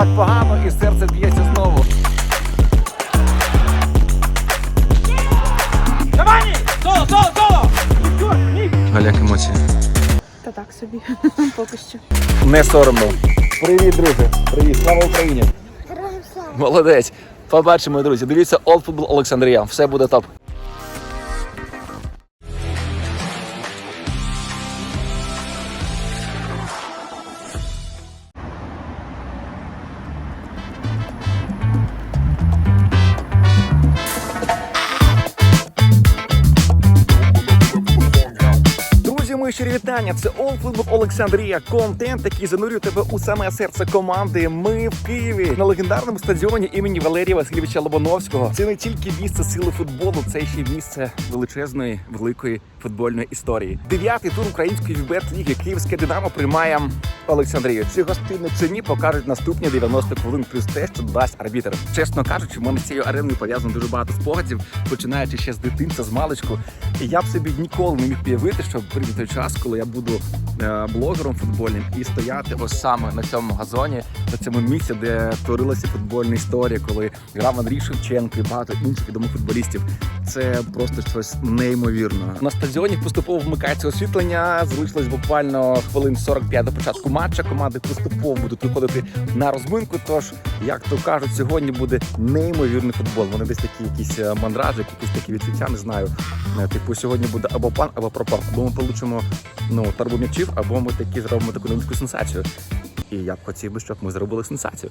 так погано, і серце б'ється знову. Галяк емоції. Та так собі, поки що. Не соромно. Привіт, друже. Привіт, слава Україні. Молодець. Побачимо, друзі. Дивіться Old Football Олександрія. Все буде топ. Вітання. Це Football Олександрія. Контент, який занурює тебе у саме серце команди. Ми в Києві на легендарному стадіоні імені Валерія Васильовича Лобановського. Це не тільки місце сили футболу, це ще місце величезної великої футбольної історії. Дев'ятий тур української вібет ліги Київське Динамо приймає Олександрію. Чи гостинно чи ні, покажуть наступні 90 хвилин плюс те, що дасть арбітер. Чесно кажучи, в мене з цією ареною пов'язано дуже багато спогадів, починаючи ще з дитинства, з маличку. І я б собі ніколи не міг уявити, що прийде той час, коли я буду е, блогером футбольним і стояти ось саме на цьому газоні, на цьому місці, де творилася футбольна історія, коли грав Андрій Шевченко і багато інших відомих футболістів. Це просто щось неймовірне. На стадіоні поступово вмикається освітлення. Залишилось буквально хвилин 45 до початку матча. Команди поступово будуть виходити на розминку. Тож, як то кажуть, сьогодні буде неймовірний футбол. Вони десь такі якісь мандражі, якісь такі відчуття, не знаю. Е, Типу, сьогодні буде або пан, або пропан. Або ми получимо ну тарбу м'ячів, або ми такі зробимо таку невеличку сенсацію. І я б хотів би, щоб ми зробили сенсацію.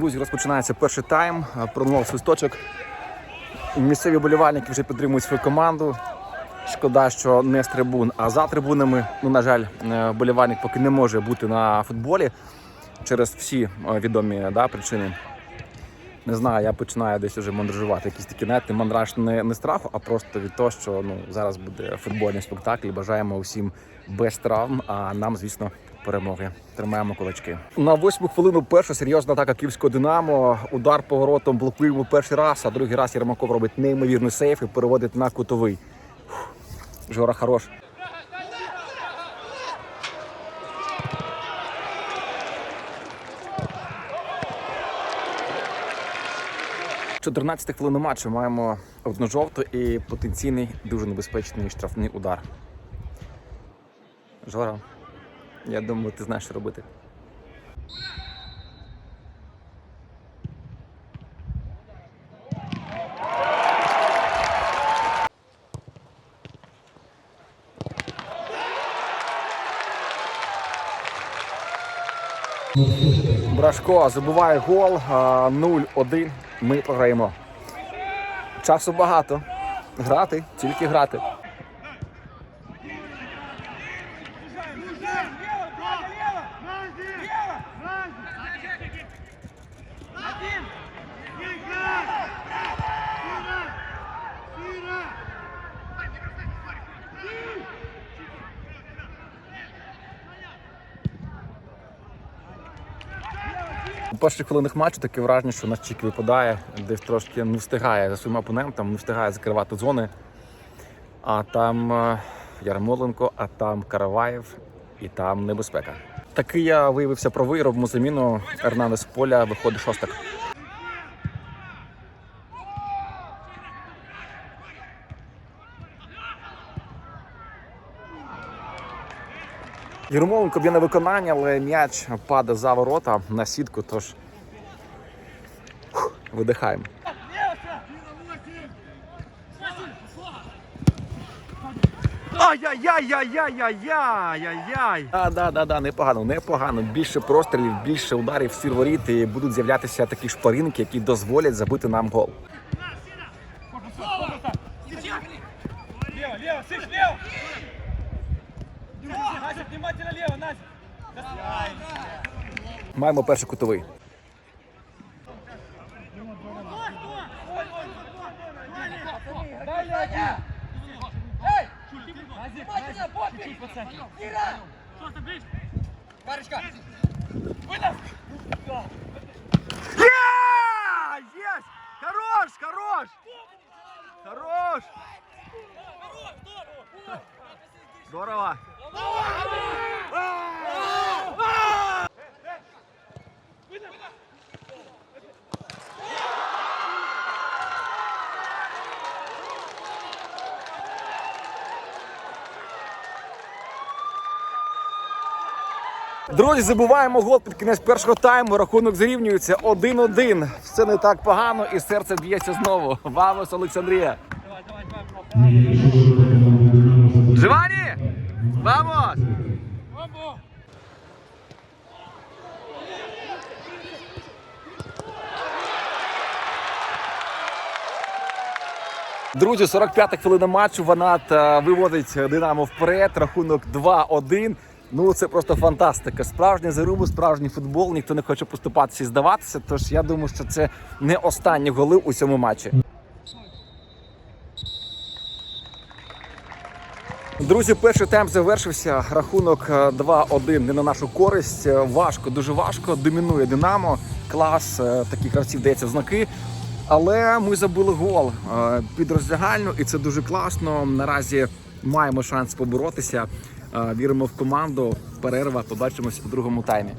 Друзі, розпочинається перший тайм. Пролунав свисточок. Місцеві болівальники вже підтримують свою команду. Шкода, що не з трибун, а за трибунами. Ну, на жаль, е, болівальник поки не може бути на футболі через всі е, відомі да, причини. Не знаю, я починаю десь уже мандражувати. Якийсь такий знаєте, мандраж не, не страху, а просто від того, що ну зараз буде футбольний спектакль. Бажаємо усім без травм. А нам, звісно, перемоги. Тримаємо кулачки. На восьму хвилину перша серйозна атака київського Динамо. Удар поворотом блокуємо перший раз, а другий раз Єрмаков робить неймовірний сейф і переводить на кутовий. Фух, Жора хорош. 14 хвилин матчу маємо одну жовту і потенційний дуже небезпечний штрафний удар. Жора, я думаю, ти знаєш, що робити. Брашко забиває гол а, 0-1. Ми програємо. Часу багато. Грати, тільки грати. Перших хвилинах матчу таке враження, що наш Чік випадає, десь трошки не встигає за своїм опонентом, не встигає закривати зони. А там е, Ярмоленко, а там Караваєв і там небезпека. Такий я виявився правий, робимо заміну. Ернандес поля виходить шостак. Єрмоленко б'є на виконання, але м'яч падає за ворота на сітку, тож фух, видихаємо. Ай-яй-яй-яй-яй-яй-яй-яй. А, да, да, да, непогано, непогано. Більше прострілів, більше ударів в воріт і будуть з'являтися такі шпаринки, які дозволять забити нам гол. Маємо перший кутовий. Дай Ляги! Эй! Назик, Назик, чуть-чуть по центру. Что ты ближе? Парочка! Вынос! Есть! Хорош, хорош! Хорош! Здорово! Друзі, забуваємо гол під кінець першого тайму. Рахунок зрівнюється 1-1. Все не так погано, і серце б'ється знову. Вамос, Олександрія. Живані! Вамос! Друзі, 45-та хвилина матчу. Ванат е, виводить Динамо вперед. Рахунок 2-1. Ну це просто фантастика. Справжня заруба, справжній футбол. Ніхто не хоче поступатися і здаватися. Тож я думаю, що це не останні голи у цьому матчі. Друзі, перший тайм завершився. Рахунок е, 2-1 не на нашу користь. Е, Важко, дуже важко. Домінує Динамо. Клас е, таких гравців дається в знаки. Але ми забили гол е, під роздягальню, і це дуже класно. Наразі маємо шанс поборотися. Віримо в команду. Перерва. Побачимось у другому таймі.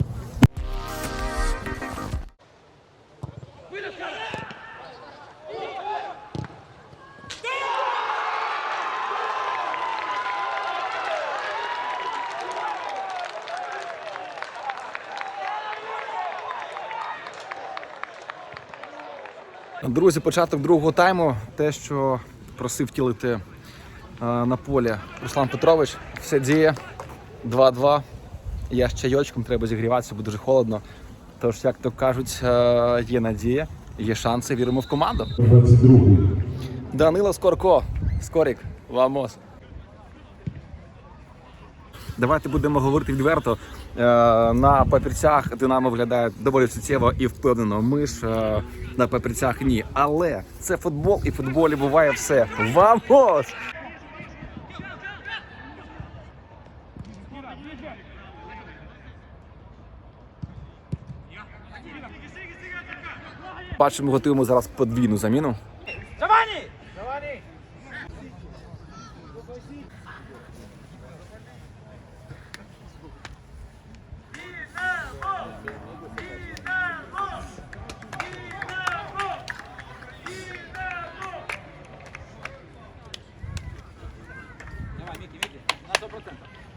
Друзі, початок другого тайму. Те, що просив втілити е, на полі Руслан Петрович, все діє 2-2. Я з чайочком, треба зігріватися, бо дуже холодно. Тож, як то кажуть, е, є надія, є шанси, віримо в команду. 22. Данило Скорко. Скорік, вамос. Давайте будемо говорити відверто. Е, на папірцях Динамо виглядає доволі суттєво і впевнено. Ми ж е, на папірцях ні. Але це футбол, і в футболі буває все. Вамос! Бачимо, готуємо зараз подвійну заміну. Giovanni! Giovanni!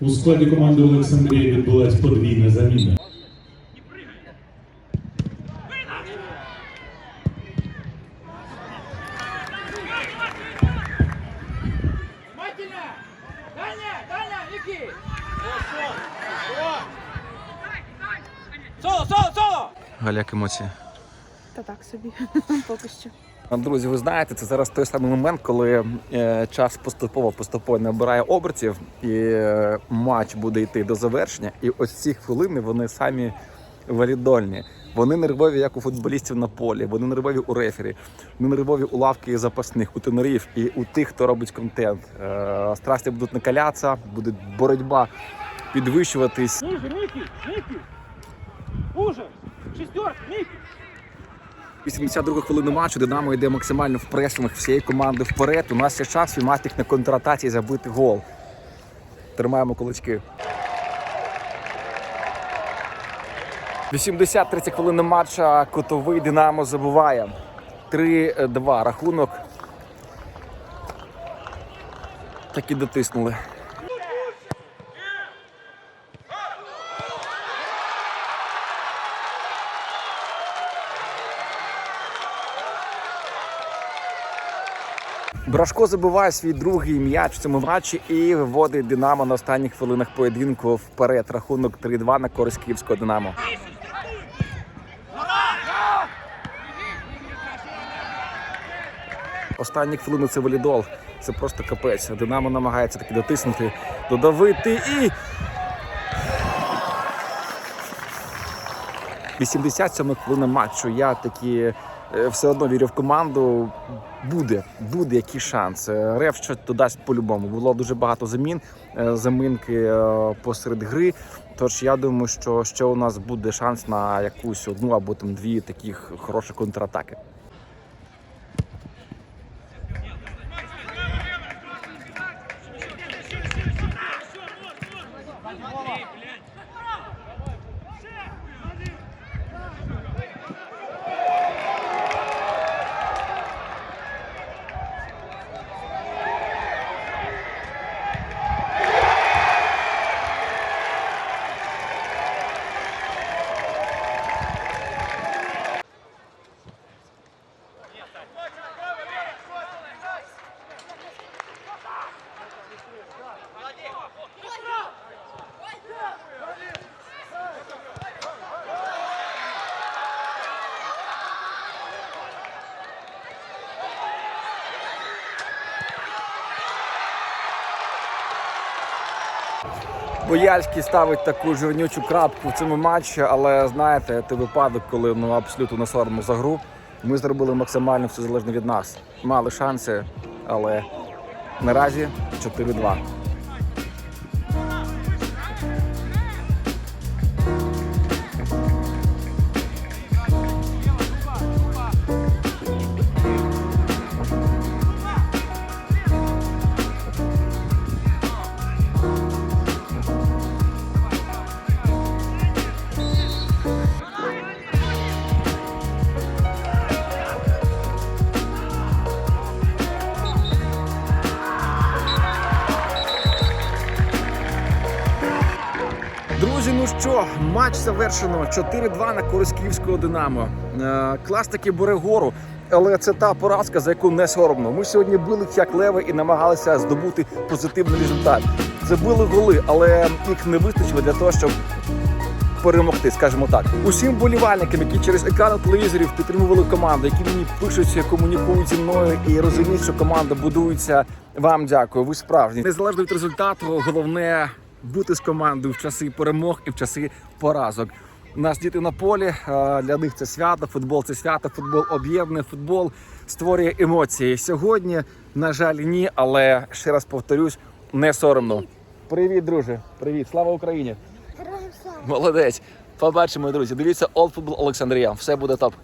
У складі команди Олександрії відбулась подвійна заміна. Внимательно! Дальня! Дальня! Вики! Соло! Соло! Соло! Галя, як емоції. Та так собі, поки що. Друзі, ви знаєте, це зараз той самий момент, коли е, час поступово поступово набирає обертів, і е, матч буде йти до завершення. І ось ці хвилини вони самі валідольні. Вони нервові, як у футболістів на полі, вони нервові у рефері, вони нервові у лавки запасних, у тенорів і у тих, хто робить контент. Е, страсті будуть накалятися, буде боротьба підвищуватись. Ниже, Ники! Ники! Уже! Шестерка! Ники! 82 хвилини матчу Динамо йде максимально в пресинг всієї команди вперед. У нас є віймати їх на контратаці і забити гол. Тримаємо кулачки. 80-30 хвилин матча Котовий Динамо забуває. 3-2 рахунок. Так і дотиснули. Брашко забиває свій другий м'яч в цьому матчі і виводить Динамо на останніх хвилинах поєдинку вперед. Рахунок 3-2 на користь київського Динамо. Останні хвилини це валідол. Це просто капець. Динамо намагається таки дотиснути, додавити і. 87 хвилина матчу. Я таки е, все одно вірю в команду. Буде, буде який шанс. Е, Рев що додасть по-любому. Було дуже багато замін, е, заминки посеред гри. Тож я думаю, що ще у нас буде шанс на якусь одну або там дві таких хороші контратаки. Бояльський ставить таку жирнючу крапку в цьому матчі, але знаєте, це випадок, коли ну абсолютно не соромно за гру. Ми зробили максимально все залежно від нас. Мали шанси, але наразі 4-2. Матч завершено. 4-2 на користь київського Динамо. Е, клас таки бере гору. Але це та поразка, за яку не соромно. Ми сьогодні били як леви і намагалися здобути позитивний результат. Забили голи, але їх не вистачило для того, щоб перемогти, скажімо так. Усім болівальникам, які через екрани телевізорів підтримували команду, які мені пишуть, комунікують зі мною і розуміють, що команда будується. Вам дякую. Ви справжні. Незалежно від результату, головне бути з командою в часи перемог і в часи поразок. У нас діти на полі. Для них це свято. Футбол це свято. Футбол об'єднує. Футбол створює емоції. Сьогодні, на жаль, ні, але ще раз повторюсь, не соромно. Привіт, друже. Привіт, слава Україні! Молодець. Побачимо, друзі. Дивіться Old Football Олександрія. Все буде топ.